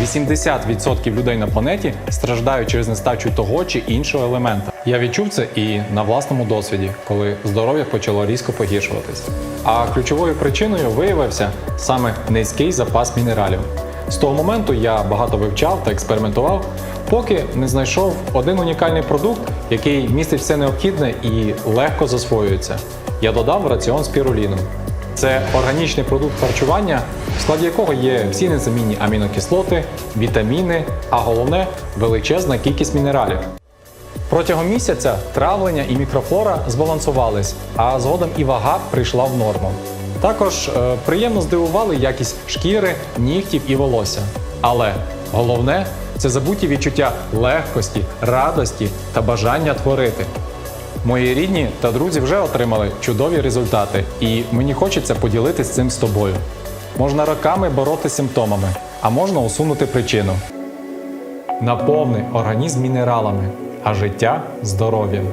80% людей на планеті страждають через нестачу того чи іншого елемента. Я відчув це і на власному досвіді, коли здоров'я почало різко погіршуватись. А ключовою причиною виявився саме низький запас мінералів. З того моменту я багато вивчав та експериментував, поки не знайшов один унікальний продукт, який містить все необхідне і легко засвоюється. Я додав в раціон спіруліну. Це органічний продукт харчування, в складі якого є всі незамінні амінокислоти, вітаміни, а головне величезна кількість мінералів. Протягом місяця травлення і мікрофлора збалансувались, а згодом і вага прийшла в норму. Також е, приємно здивували якість шкіри, нігтів і волосся. Але головне це забуті відчуття легкості, радості та бажання творити. Мої рідні та друзі вже отримали чудові результати, і мені хочеться поділитися цим з тобою. Можна роками боротися з симптомами, а можна усунути причину. Наповни організм мінералами, а життя здоров'ям.